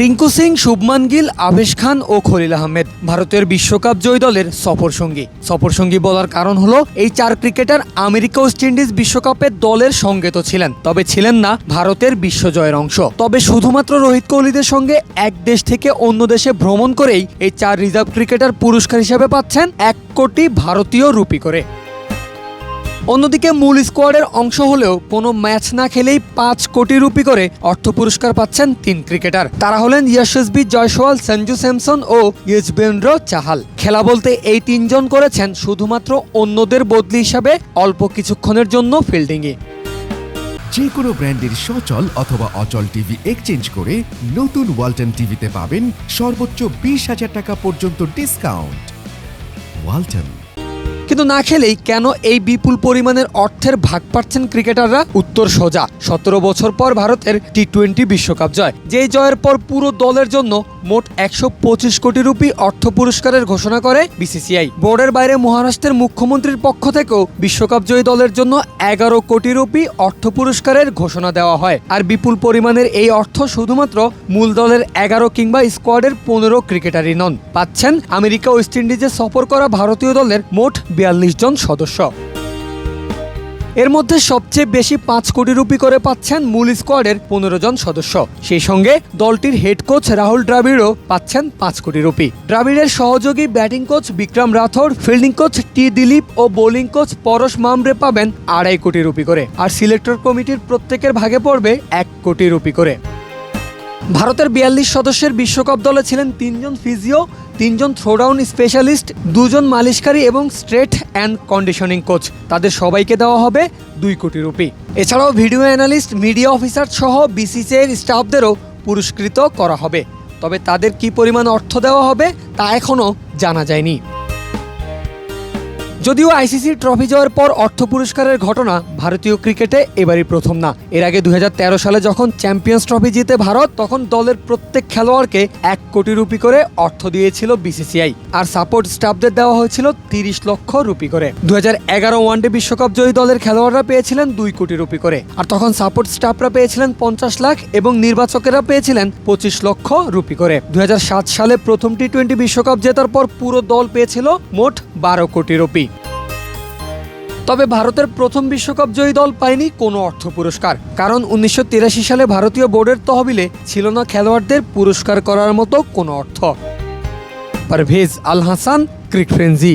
রিঙ্কু সিং, শুভমান গিল, আবেশ খান ও খলিল আহমেদ। ভারতের বিশ্বকাপ জয়ী দলের সফর সঙ্গী সফর সঙ্গী বলার কারণ হলো, এই চার ক্রিকেটার আমেরিকা, ওয়েস্ট ইন্ডিজ বিশ্বকাপের দলের সঙ্গে তো ছিলেন, তবে ছিলেন না ভারতের বিশ্বজয়ের অংশ। তবে শুধুমাত্র রোহিত কোহলিদের সঙ্গে এক দেশ থেকে অন্য দেশে ভ্রমণ করেই এই চার রিজার্ভ ক্রিকেটার পুরস্কার হিসেবে পাচ্ছেন এক কোটি ভারতীয় রুপি করে। অন্যদিকে মূল স্কোয়াডের অংশ হলেও কোনো ম্যাচ না খেলেই পাঁচ কোটি রুপি করে অর্থ পুরস্কার পাচ্ছেন তিন ক্রিকেটার। তারা হলেন যশস্বী জয়সওয়াল, সঞ্জু স্যামসন ও ইয়জবেন্দ্র চাহাল। খেলা বলতে এই তিনজন করেছেন শুধুমাত্র অন্যদের বদলি হিসাবে অল্প কিছুক্ষণের জন্য ফিল্ডিংয়ে যে কোনো ব্র্যান্ডের সচল অথবা অচল টিভি এক্সচেঞ্জ করে নতুন ওয়ালটন টিভিতে পাবেন সর্বোচ্চ বিশ হাজার টাকা পর্যন্ত ডিসকাউন্ট। ওয়ালটন। কিন্তু না খেলেই কেন এই বিপুল পরিমাণের অর্থের ভাগ পাচ্ছেন ক্রিকেটাররা? উত্তর সোজা। সতেরো বছর পর ভারতের টি টোয়েন্টি বিশ্বকাপ জয়। যে জয়ের পর পুরো দলের জন্য মোট একশো পঁচিশ কোটি রুপি অর্থ পুরস্কারের ঘোষণা করে বিসিসিআই। বোর্ডের বাইরে মহারাষ্ট্রের মুখ্যমন্ত্রীর পক্ষ থেকেও বিশ্বকাপ জয়ী দলের জন্য এগারো কোটি রুপি অর্থ পুরস্কারের ঘোষণা দেওয়া হয়। আর বিপুল পরিমাণের এই অর্থ শুধুমাত্র মূল দলের এগারো কিংবা স্কোয়াডের পনেরো ক্রিকেটারই নন। পাচ্ছেন আমেরিকা ওয়েস্ট ইন্ডিজে সফর করা ভারতীয় দলের মোট বিয়াল্লিশ জন সদস্য। এর মধ্যে সবচেয়ে বেশি পাঁচ কোটি রুপি করে পাচ্ছেন মূল স্কোয়াডের পনেরো জন সদস্য। সেই সঙ্গে দলটির হেড কোচ রাহুল দ্রাবিড়ও পাচ্ছেন পাঁচ কোটি রুপি। দ্রাবিড়ের সহযোগী batting coach Vikram Rathour fielding coach T Dilip ও বোলিং কোচ পরশ মামরে পাবেন আড়াই কোটি রুপি করে। আর সিলেক্টর কমিটির প্রত্যেকের ভাগে পড়বে এক কোটি রুপি করে। ভারতের বিয়াল্লিশ সদস্যের বিশ্বকাপ দলে ছিলেন তিনজন ফিজিও, তিনজন থ্রোডাউন স্পেশালিস্ট, দুজন মালিশকারী এবং স্ট্রেট অ্যান্ড কন্ডিশনিং কোচ। তাদের সবাইকে দেওয়া হবে দুই কোটি রুপি। এছাড়াও ভিডিও অ্যানালিস্ট, মিডিয়া অফিসার সহ বিসিসিআইয়ের স্টাফদেরও পুরস্কৃত করা হবে। তবে তাদের কি পরিমাণ অর্থ দেওয়া হবে, তা এখনও জানা যায়নি। যদিও আইসিসি ট্রফি জয়ের পর অর্থ পুরস্কারের ঘটনা ভারতীয় ক্রিকেটে এবারই প্রথম না। এর আগে দু হাজার তেরো সালে যখন চ্যাম্পিয়ন্স ট্রফি জিতে ভারত, তখন দলের প্রত্যেক খেলোয়াড়কে এক কোটি রুপি করে অর্থ দিয়েছিল বিসিসিআই। আর সাপোর্ট স্টাফদের দেওয়া হয়েছিল তিরিশ লক্ষ রুপি করে। দু এগারো ওয়ানডে বিশ্বকাপ জয়ী দলের খেলোয়াড়রা পেয়েছিলেন দুই কোটি রুপি করে। আর তখন সাপোর্ট স্টাফরা পেয়েছিলেন পঞ্চাশ লাখ এবং নির্বাচকেরা পেয়েছিলেন পঁচিশ লক্ষ রুপি করে। দুই হাজার সাত সালে প্রথম টি টোয়েন্টি বিশ্বকাপ জেতার পর পুরো দল পেয়েছিল মোট বারো কোটি রুপি। তবে ভারতের প্রথম বিশ্বকাপ জয়ী দল পায়নি কোনো অর্থ পুরস্কার। কারণ উনিশশো তিরাশি সালে ভারতীয় বোর্ডের তহবিলে ছিল না খেলোয়াড়দের পুরস্কার করার মতো কোনো অর্থ। Parvez Al Hasan, cric frenzy